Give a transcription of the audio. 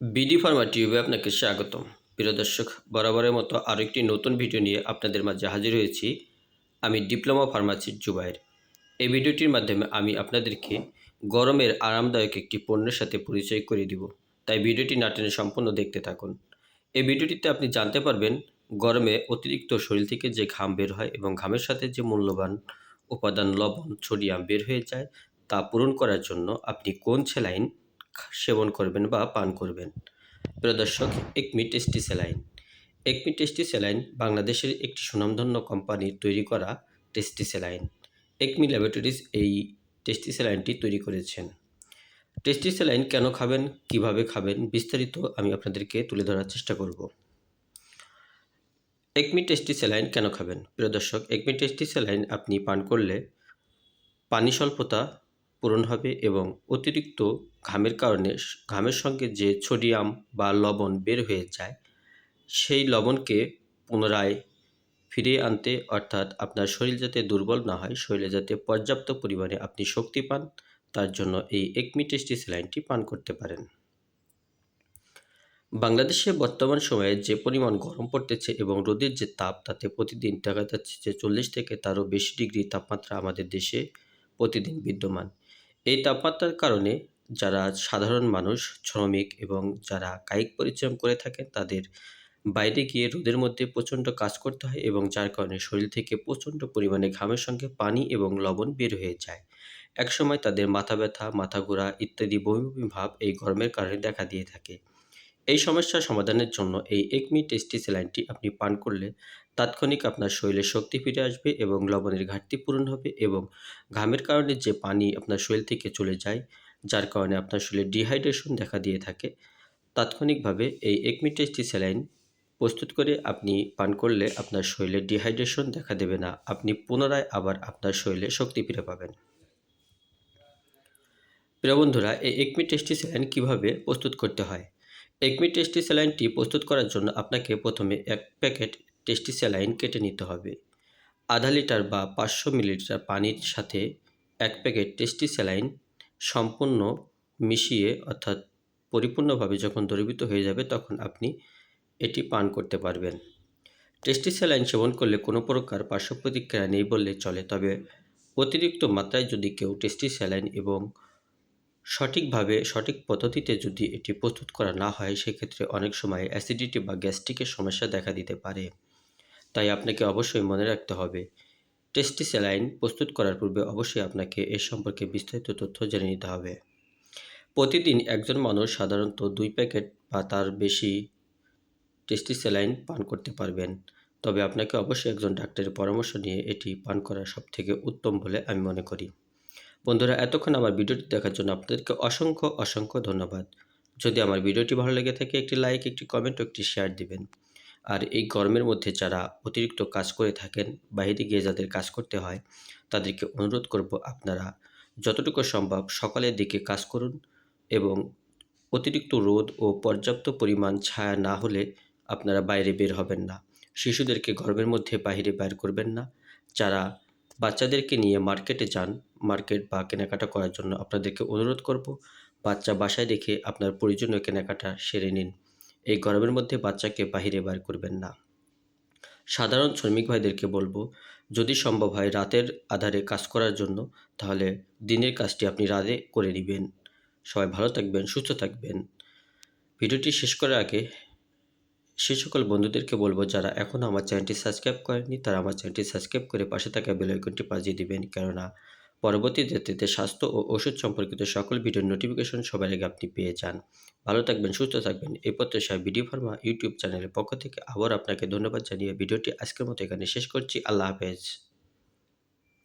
BD Pharma টিউবে আপনাকে স্বাগতম। প্রিয় দর্শক, বরাবরের মতো আরও একটি নতুন ভিডিও নিয়ে আপনাদের মাঝে হাজির হয়েছি। আমি ডিপ্লোমা ফার্মাসির জুবাইর। এই ভিডিওটির মাধ্যমে আমি আপনাদেরকে গরমের আরামদায়ক একটি পণ্যের সাথে পরিচয় করে দিব। তাই ভিডিওটি না টেনে সম্পূর্ণ দেখতে থাকুন। এই ভিডিওটিতে আপনি জানতে পারবেন, গরমে অতিরিক্ত শরীর থেকে যে ঘাম বের হয় এবং ঘামের সাথে যে মূল্যবান উপাদান লবণ, সোডিয়াম বের হয়ে যায়, তা পূরণ করার জন্য আপনি কোন স্যালাইন সেবন করবেন বা পান করবেন। প্রিয় দর্শক, Acme tasty saline. Acme tasty saline বাংলাদেশের একটি সুনামধন্য কোম্পানির তৈরি করা টেস্টি স্যালাইন। একমি ল্যাবরেটরিজ এই টেস্টি স্যালাইনটি তৈরি করেছেন। টেস্টি স্যালাইন কেন খাবেন, কীভাবে খাবেন, বিস্তারিত আমি আপনাদেরকে তুলে ধরার চেষ্টা করব। একমি টেস্টি স্যালাইন কেন খাবেন? প্রিয় দর্শক, একমি টেস্টি স্যালাইন আপনি পান করলে পানি স্বল্পতা পূরণ হবে এবং অতিরিক্ত ঘামের কারণে ঘামের সঙ্গে যে সোডিয়াম বা লবণ বের হয়ে যায়, সেই লবণকে পুনরায় ফিরিয়ে আনতে, অর্থাৎ আপনার শরীর যাতে দুর্বল না হয়, শরীরে যাতে পর্যাপ্ত পরিমাণে আপনি শক্তি পান, তার জন্য এই একমি টেস্টি স্যালাইনটি পান করতে পারেন। বাংলাদেশে বর্তমান সময়ে যে পরিমাণ গরম পড়তেছে এবং রোদের যে তাপ, তাতে প্রতিদিন দেখা যাচ্ছে যে চল্লিশ থেকে তারও বেশি ডিগ্রি তাপমাত্রা আমাদের দেশে প্রতিদিন বিদ্যমান। এই তাপমাত্রার কারণে যারা সাধারণ মানুষ, শ্রমিক এবং যারা কায়িক পরিশ্রম করে থাকেন, তাদের বাইরে গিয়ে রোদের মধ্যে প্রচণ্ড কাজ করতে হয় এবং যার কারণে শরীর থেকে প্রচণ্ড পরিমাণে ঘামের সঙ্গে পানি এবং লবণ বের হয়ে যায়। একসময় তাদের মাথা ব্যথা, মাথা ঘোরা ইত্যাদি বমি ভাব এই গরমের কারণে দেখা দিয়ে থাকে। এই সমস্যা সমাধানের জন্য এই একমি টেস্টি স্যালাইনটি আপনি পান করলে তাৎক্ষণিক আপনার শরীরে শক্তি ফিরে আসবে এবং লবণের ঘাটতি পূরণ হবে এবং ঘামের কারণে যে পানি আপনার শরীর থেকে চলে যায়, যার কারণে আপনার শরীরে ডিহাইড্রেশন দেখা দিয়ে থাকে, তাৎক্ষণিকভাবে এই একমি টেস্টি স্যালাইন প্রস্তুত করে আপনি পান করলে আপনার শরীরে ডিহাইড্রেশন দেখা দেবে না, আপনি পুনরায় আবার আপনার শরীরে শক্তি ফিরে পাবেন। প্রিয় বন্ধুরা, এই একমি টেস্টি স্যালাইন কীভাবে প্রস্তুত করতে হয়? একমি টেস্টি স্যালাইনটি প্রস্তুত করার জন্য আপনাকে প্রথমে এক প্যাকেট টেস্টি স্যালাইন কেটে নিতে হবে। আধা লিটার বা পাঁচশো মিলিলিটার পানির সাথে এক প্যাকেট টেস্টি স্যালাইন সম্পূর্ণ মিশিয়ে অর্থাৎ পরিপূর্ণভাবে যখন দ্রবীভূত হয়ে যাবে তখন আপনি এটি পান করতে পারবেন। টেস্টি স্যালাইন সেবন করলে কোনো প্রকার পার্শ্ব প্রতিক্রিয়া নেই বললে চলে, তবে অতিরিক্ত মাত্রায় যদি কেউ টেস্টি স্যালাইন এবং সঠিকভাবে, সঠিক পদ্ধতিতে যদি এটি প্রস্তুত করা না হয়, সেক্ষেত্রে অনেক সময় অ্যাসিডিটি বা গ্যাস্ট্রিকের সমস্যা দেখা দিতে পারে। তাই আপনাকে অবশ্যই মনে রাখতে হবে টেস্টি স্যালাইন প্রস্তুত করার পূর্বে অবশ্যই আপনাকে এ সম্পর্কে বিস্তারিত তথ্য জেনে নিতে হবে। প্রতিদিন একজন মানুষ সাধারণত দুই প্যাকেট বা তার বেশি টেস্টি স্যালাইন পান করতে পারবেন। তবে আপনাকে অবশ্যই একজন ডাক্তারের পরামর্শ নিয়ে এটি পান করা সবথেকে উত্তম বলে আমি মনে করি। বন্ধুরা, এতক্ষণ আমার ভিডিওটি দেখার জন্য আপনাদেরকে অসংখ্য অসংখ্য ধন্যবাদ। যদি আমার ভিডিওটি ভালো লেগে থাকে, একটি লাইক একটি কমেন্ট ও একটি শেয়ার দিবেন। আর এই গরমের মধ্যে যারা অতিরিক্ত কাজ করে থাকেন, বাইরে গিয়ে যাদের কাজ করতে হয়, তাদেরকে অনুরোধ করব আপনারা যতটুকু সম্ভব সকালের দিকে কাজ করুন এবং অতিরিক্ত রোদ ও পর্যাপ্ত পরিমাণ ছায়া না হলে আপনারা বাইরে বের হবেন না। শিশুদেরকে গরমের মধ্যে বাইরে বের করবেন না। যারা বাচ্চাদেরকে নিয়ে মার্কেটে যান, মার্কেট বা কেনাকাটা করার জন্য আপনাদেরকে অনুরোধ করব, বাচ্চা বাসায় রেখে আপনার প্রয়োজনীয় কেনাকাটা সেরে নিন। এই গরমের মধ্যে বাচ্চাকে বাহিরে বার করবেন না। সাধারণ শ্রমিক ভাইদেরকে বলব, যদি সম্ভব হয় রাতের আধারে কাজ করার জন্য, তাহলে দিনের কাজটি আপনি রাতে করে নেবেন। সবাই ভালো থাকবেন, সুস্থ থাকবেন। ভিডিওটি শেষ করার আগে সে সকল বন্ধুদেরকে বলব, যারা এখনও আমার চ্যানেলটি সাবস্ক্রাইব করেনি তারা আমার চ্যানেলটি সাবস্ক্রাইব করে পাশে থাকা বেলাইকনটি পাঠিয়ে দিবেন। কেননা পরবর্তী ক্ষেত্রে স্বাস্থ্য ও ওষুধ সম্পর্কিত সকল ভিডিওর নোটিফিকেশন সবার আগে আপনি পেয়ে যান। ভালো থাকবেন, সুস্থ থাকবেন। এই প্রত্যাশায় ভিডিও ফার্মা ইউটিউব চ্যানেলের পক্ষ থেকে আবার আপনাকে ধন্যবাদ জানিয়ে ভিডিওটি আজকের মতো এখানে শেষ করছি। আল্লাহ হাফেজ।